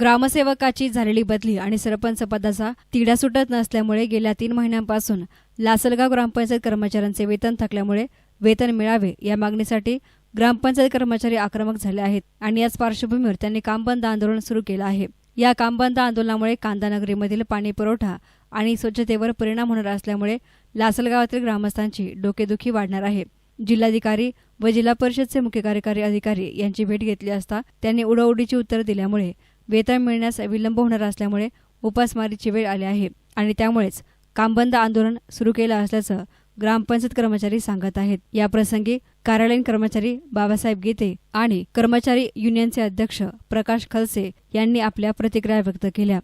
ग्रामसेवकाची झालेली बदली आणि सरपंच पदाचा तिढा सुटत नसल्यामुळे गेल्या तीन महिन्यांपासून लासलगाव ग्रामपंचायत कर्मचाऱ्यांचे वेतन थकल्यामुळे वेतन मिळावे या मागणीसाठी ग्रामपंचायत कर्मचारी आक्रमक झाले आहेत आणि याच पार्श्वभूमीवर त्यांनी कामबंद आंदोलन सुरू केलं आहे. या कामबंद आंदोलनामुळे कांदानगरीमधील पाणी पुरवठा आणि स्वच्छतेवर परिणाम होणार असल्यामुळे लासलगावातील ग्रामस्थांची डोकेदुखी वाढणार आहे. जिल्हाधिकारी व जिल्हा परिषदचे मुख्य कार्यकारी अधिकारी यांची भेट घेतली असता त्यांनी उडवडीची उत्तरं दिल्यामुळे वेतन मिळण्यास विलंब होणार असल्यामुळे उपासमारीची वेळ आली आहे आणि त्यामुळेच कामबंद आंदोलन सुरू केलं असल्याचं ग्रामपंचायत कर्मचारी सांगत आहेत. याप्रसंगी कार्यालयीन कर्मचारी बाबासाहेब गीते आणि कर्मचारी युनियनचे अध्यक्ष प्रकाश खलसे यांनी आपल्या प्रतिक्रिया व्यक्त केल्या.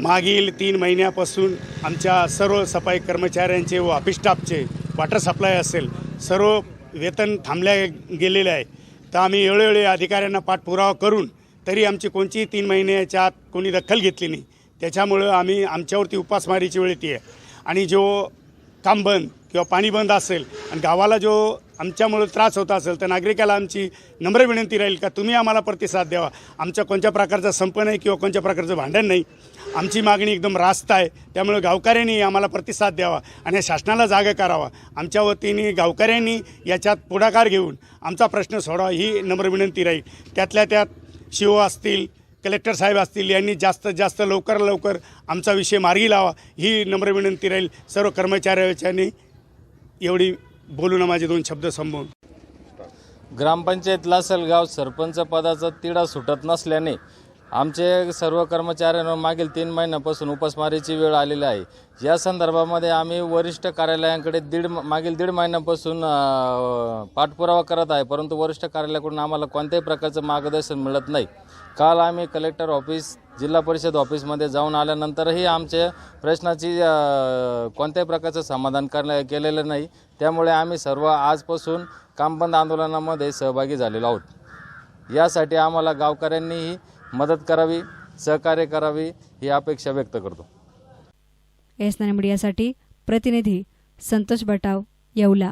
मागील तीन महिन्यापासून आमच्या सर्व सफाई कर्मचाऱ्यांचे व ऑफिस स्टाफचे वॉटर सप्लाय असेल सर्व वेतन थांबल्या गेलेले आहे. तर आम्ही वेळोवेळी अधिकाऱ्यांना पाठपुरावा करून तरी आमची कोणतीही तीन महिन्याच्या आत कोणी दखल घेतली नाही. त्याच्यामुळं आम्ही आमच्यावरती उपासमारीची वेळ येते. आणि जो काम बंद किंवा पाणी बंद असेल आणि गावाला जो आमच्यामुळं त्रास होत असेल तर नागरिकाला आमची नम्र विनंती राहील का तुम्ही आम्हाला प्रतिसाद द्यावा. आमच्या कोणत्या प्रकारचा संप नाही किंवा कोणत्या प्रकारचं भांडण नाही. आमची मागणी एकदम रास्त आहे. त्यामुळे गावकऱ्यांनी आम्हाला प्रतिसाद द्यावा आणि या शासनाला जागा करावा. आमच्या वतीने गावकऱ्यांनी याच्यात पुढाकार घेऊन आमचा प्रश्न सोडावा ही नम्र विनंती राहील. त्यातल्या त्यात शिव असतील कलेक्टर साहेब असतील यांनी जास्तीत जास्त लवकर लवकर आमचा विषय मार्गी लावा. ही नम्र विनंती राहील. सर्व कर्मचाऱ्यांनी एवढी बोलून माझे दोन शब्द संपवून. ग्रामपंचायत लासलगाव सरपंच पदाचा तिढा सुटत नसल्याने आमचे सर्व कर्मचाऱ्यांवर मागील तीन महिन्यापासून उपासमारीची वेळ आलेली आहे. या संदर्भामध्ये आम्ही वरिष्ठ कार्यालयांकडे दीड मागील दीड महिन्यापासून पाठपुरावा करत आहे परंतु वरिष्ठ कार्यालयाकडून आम्हाला कोणत्याही प्रकारचं मार्गदर्शन मिळत नाही. काल आम्ही कलेक्टर ऑफिस जिल्हा परिषद ऑफिसमध्ये जाऊन आल्यानंतरही आमच्या प्रश्नाची कोणत्याही प्रकारचं समाधान करण्या केलेलं नाही. त्यामुळे आम्ही सर्व आजपासून कामबंद आंदोलनामध्ये सहभागी झालेलो आहोत. यासाठी आम्हाला गावकऱ्यांनीही मदत करावी सहकार्य करावी ही अपेक्षा व्यक्त करतो. एस मीडियासाठी प्रतिनिधी संतोष बटाव येवला.